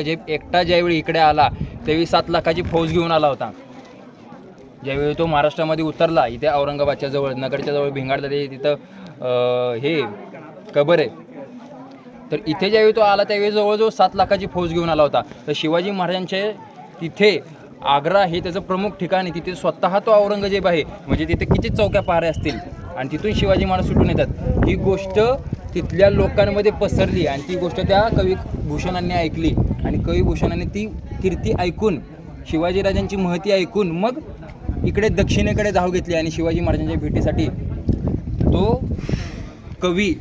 औरंगजेब एकटा ज्यावेळी इकडे आला त्यावेळी सात लाखाची फौज घेऊन आला होता. ज्यावेळी तो महाराष्ट्रामध्ये उतरला इथे औरंगाबादच्या जवळ नगरच्या जवळ भिंगाडला ते तिथं हे कबर आहे. तर इथे ज्यावेळी तो आला त्यावेळी जवळजवळ सात लाखाची फौज घेऊन आला होता. तर शिवाजी महाराजांचे तिथे आग्रा हे त्याचं प्रमुख ठिकाण आहे. तिथे स्वतः तो औरंगजेब आहे. म्हणजे तिथे किती चौक्या पहाऱ्या असतील? आणि तिथून शिवाजी महाराज सुटून येतात. ही गोष्ट तिथल्या लोकांमध्ये पसरली आणि ती गोष्ट त्या कवी भूषणांनी ऐकली. आणि कवी भूषणांनी ती कीर्ती ऐकून शिवाजीराजांची महती ऐकून मग इकडे दक्षिणेकडे धाव घेतली आणि शिवाजी महाराजांच्या भेटीसाठी तो कवी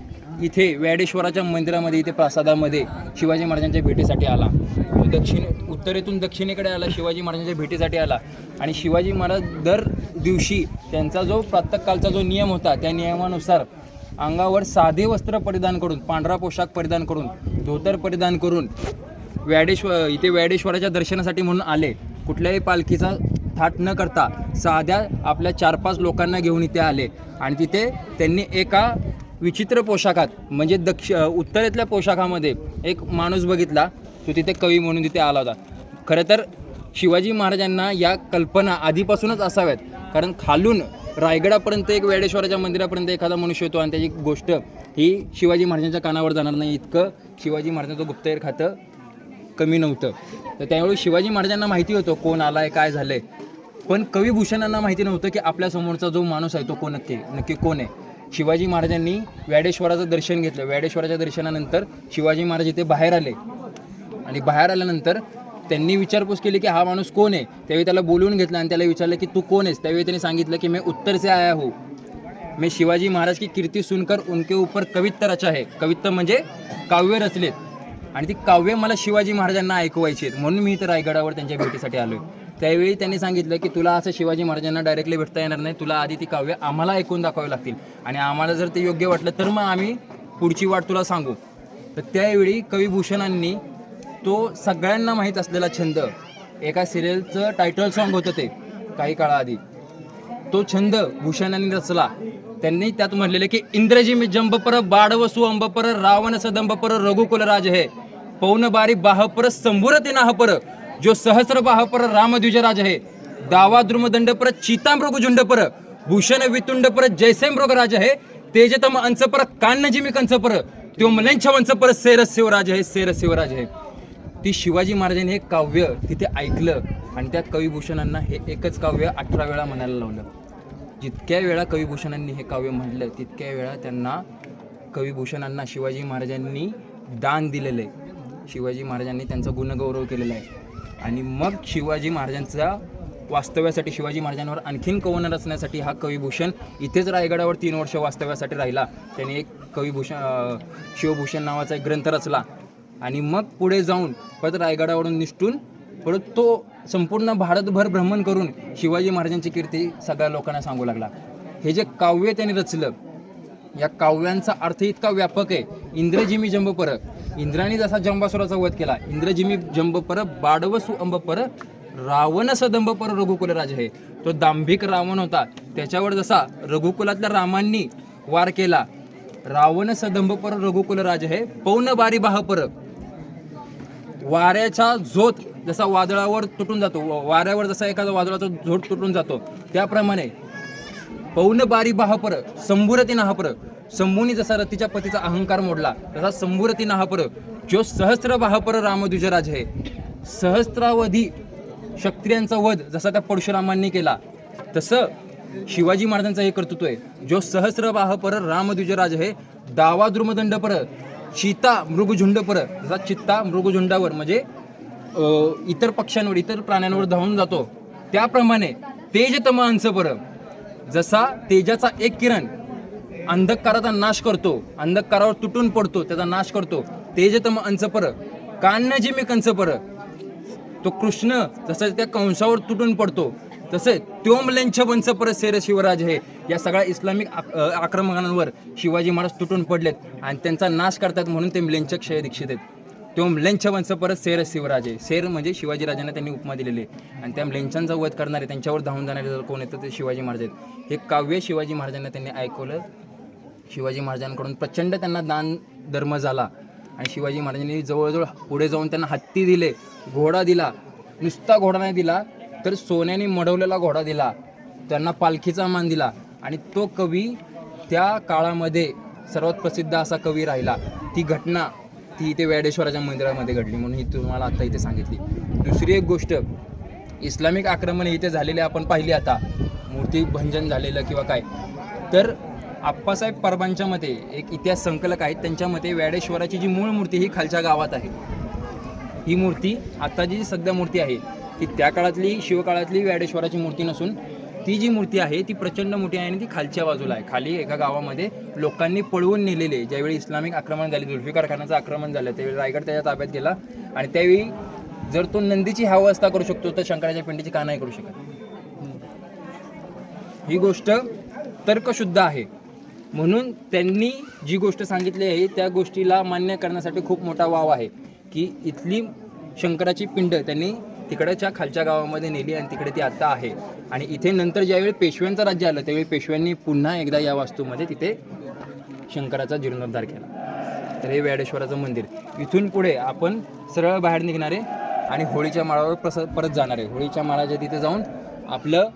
इथे व्याडेश्वराच्या मंदिरामध्ये इथे प्रासादामध्ये शिवाजी महाराजांच्या भेटीसाठी आला. तो दक्षिण उत्तरेतून दक्षिणेकडे आला शिवाजी महाराजांच्या भेटीसाठी आला. आणि शिवाजी महाराज दर दिवशी त्यांचा जो प्रातःकालचा जो नियम होता त्या नियमानुसार अंगावर साधे वस्त्र परिधान करून पांढरा पोशाख परिधान करून धोतर परिधान करून व्याडेश्वर इथे व्याडेश्वराच्या दर्शनासाठी म्हणून आले. कुठल्याही पालखीचा थाट न करता साध्या आपल्या चार पाच लोकांना घेऊन इथे आले. आणि तिथे त्यांनी एका विचित्र पोशाखात म्हणजे दक्ष उत्तरेतल्या पोशाखामध्ये एक माणूस बघितला. तो तिथे कवी म्हणून तिथे आला होता. खरं तर शिवाजी महाराजांना या कल्पना आधीपासूनच असाव्यात. कारण खालून रायगडापर्यंत एक वेडेश्वराच्या मंदिरापर्यंत एखादा मनुष्य येतो आणि त्याची गोष्ट ही शिवाजी महाराजांच्या कानावर जाणार नाही. इतकं शिवाजी महाराजांचं गुप्तहेर खातं कमी नव्हतं. तर त्यावेळी शिवाजी महाराजांना माहिती होतं कोण आलाय काय झालंय. पण कविभूषणांना माहिती नव्हतं की आपल्यासमोरचा जो माणूस आहे तो कोण नक्की नक्की कोण आहे. शिवाजी महाराजांनी व्याडेश्वराचं दर्शन घेतलं. व्याडेश्वराच्या दर्शनानंतर शिवाजी महाराज इथे बाहेर आले. आणि बाहेर आल्यानंतर त्यांनी विचारपूस केली की हा माणूस कोण आहे? त्यावेळी त्याला बोलवून घेतलं आणि त्याला विचारलं की तू कोण आहेस? त्यावेळी त्यांनी सांगितलं की मी उत्तर से आया हो. मी शिवाजी महाराज की कीर्ती सुनकर उनके ऊपर कवित्त रचा आहे कवित्त म्हणजे काव्य रचलेत. आणि ती काव्य मला शिवाजी महाराजांना ऐकवायची आहेत. म्हणून मी इथं रायगडावर त्यांच्या भेटीसाठी आलो त्यावेळी त्यांनी सांगितलं की तुला असं शिवाजी महाराजांना डायरेक्टली भेटता येणार नाही. तुला आधी ती काव्य आम्हाला ऐकून दाखवावी लागतील. आणि आम्हाला जर ते योग्य वाटलं तर मग आम्ही पुढची वाट तुला सांगू. तर त्यावेळी कविभूषणांनी तो सगळ्यांना माहीत असलेला छंद. एका सिरियलचं टायटल सॉन्ग होतं ते काही काळाआधी तो छंद भूषणांनी रचला. त्यांनी त्यात म्हणलेले की इंद्रजी मी जंबपर बाडवसु अंबपर रावण सदंबपर रघुकुल राज हे. पौन बारी बाहपर संभुरती नाहपर जो सहस्र बाहपर रामद्विज राज हे. दावा द्रुमदंडपर चितामृग झुंडपर भूषण वितुंडपर जैसे मृग राज हे. तेजतम अंचपर कान्नजी मी कंचपर त्यो मलेंछ वंचपर सेर शिवराज हे सेर शिवराज हे. ती शिवाजी महाराजांनी हे काव्य तिथे ऐकलं आणि त्या कविभूषणांना हे एकच काव्य अठरा वेळा म्हणायला लावलं. जितक्या वेळा कविभूषणांनी हे काव्य म्हटलं तितक्या वेळा त्यांना कविभूषणांना शिवाजी महाराजांनी दान दिलेलं आहे. शिवाजी महाराजांनी त्यांचा गुणगौरव केलेला आहे. आणि मग शिवाजी महाराजांचा वास्तव्यासाठी शिवाजी महाराजांवर आणखीन कवन रचण्यासाठी हा कविभूषण इथेच रायगडावर तीन वर्ष वास्तव्यासाठी राहिला. त्यांनी एक कविभूषण शिवभूषण नावाचा एक ग्रंथ रचला. आणि मग पुढे जाऊन परत रायगडावरून निष्ठून परत तो संपूर्ण भारतभर भ्रमण करून शिवाजी महाराजांची कीर्ती सगळ्या लोकांना सांगू लागला. हे जे काव्य त्यांनी रचलं या काव्यांचा अर्थ इतका व्यापक आहे. इंद्रजिमी जंबपर इंद्राने जसा जंबासुराचा वध केला इंद्रजिमी जंबपर बाडवसु अंबपर रावण सदंबपर रघुकुल राज आहे तो दांभिक रावण होता. त्याच्यावर जसा रघुकुलातल्या रामांनी वार केला रावण सदंबपर रघुकुल राज आहे पौन बारी बाहपर वाऱ्याचा झोत जसा वादळावर तुटून जातो व- वाऱ्यावर जसा एखादा वादळाचा झोत तुटून जातो त्याप्रमाणे पौन बारी बाहपर संभुरती नाहपर शंभूनी जसा रतीच्या पतीचा अहंकार मोडला तसा संभुरती नाहपर जो सहस्र बहापर रामद्विजराज आहे. सहस्रावधी क्षत्रियांचा वध जसा त्या परशुरामांनी केला तसं शिवाजी महाराजांचं हे कर्तृत्व आहे. जो सहस्र बाहपर रामद्विजराज आहे दावा द्रुमदंडपर चिता मृगझुंडपर जसा चित्ता मृगझुंडावर म्हणजे इतर पक्ष्यांवर इतर प्राण्यांवर धावून जातो. त्याप्रमाणे तेजतम अंशपर जसा तेजाचा एक किरण अंधकाराचा नाश करतो अंधकारावर तुटून पडतो त्याचा नाश करतो. तेजतम अंचपर कान्नजी मी कंचपर तो कृष्ण जसा त्या कंसावर तुटून पडतो तसेच त्योमलेंछ वंश परत सेर शिवराज हे या सगळ्या इस्लामिक आक- आक्रमणांवर शिवाजी महाराज तुटून पडलेत आणि त्यांचा नाश करतात म्हणून ते म्लेंछ क्षय दीक्षित आहेत. तो म्लेंछ वंश परत सेर शिवराज आहे सेर म्हणजे शिवाजी राजांना त्यांनी उपमा दिलेली आहे. आणि त्या लेंचांचा वध करणारे त्यांच्यावर धावून जाणारे जर कोण येतं ते शिवाजी महाराज आहेत. हे काव्य शिवाजी महाराजांना त्यांनी ऐकवलं. शिवाजी महाराजांकडून प्रचंड त्यांना दान धर्म झाला. आणि शिवाजी महाराजांनी जवळजवळ पुढे जाऊन त्यांना हत्ती दिले घोडा दिला. नुसता घोडा नाही दिला तर सोन्याने मडवलेला घोडा दिला त्यांना पालखीचा मान दिला आणि तो कवी त्या काळामध्ये सर्वात प्रसिद्ध असा कवी राहिला. ती घटना ती इथे वेडेश्वराच्या मंदिरामध्ये घडली म्हणून ही तुम्हाला आता इथे सांगितली. दुसरी एक गोष्ट इस्लामिक आक्रमण इथे झालेले आपण पाहिली आता. मूर्ती भंजन झालेलं किंवा काय. तर आप्पासाहेब परबांच्या मते एक इतिहास संकलक आहेत. त्यांच्या मते वेडेश्वराची जी मूळ मूर्ती ही खालच्या गावात आहे. ही मूर्ती आता जी सध्या मूर्ती आहे ती त्या काळातली शिवकाळातली व्याडेश्वराची मूर्ती नसून ती जी मूर्ती आहे ती प्रचंड मोठी आहे आणि ती खालच्या बाजूला आहे. खाली एका गावामध्ये लोकांनी पळवून नेलेले ज्यावेळी इस्लामिक आक्रमण झाले जुल्फिकार खानाचं आक्रमण झालं त्यावेळी रायगड त्याच्या ताब्यात गेला आणि त्यावेळी जर तो नंदीची हावस्था करू शकतो तर शंकराच्या पिंडीची का नाही करू शकत? ही गोष्ट तर्कशुद्ध आहे. म्हणून त्यांनी जी गोष्ट सांगितली आहे त्या गोष्टीला मान्य करण्यासाठी खूप मोठा वाव आहे की इथली शंकराची पिंड त्यांनी तिकडच्या खालच्या गावामध्ये नेली आणि तिकडे ती आत्ता आहे. आणि इथे नंतर ज्यावेळी पेशव्यांचं राज्य आलं त्यावेळी पेशव्यांनी पुन्हा एकदा या वास्तूमध्ये तिथे शंकराचा जीर्णोद्धार केला. तर हे वेडेश्वराचं मंदिर. इथून पुढे आपण सरळ बाहेर निघणारे आणि होळीच्या माळावर प्रस परत जाणारे. होळीच्या माळाच्या तिथे जाऊन आपलं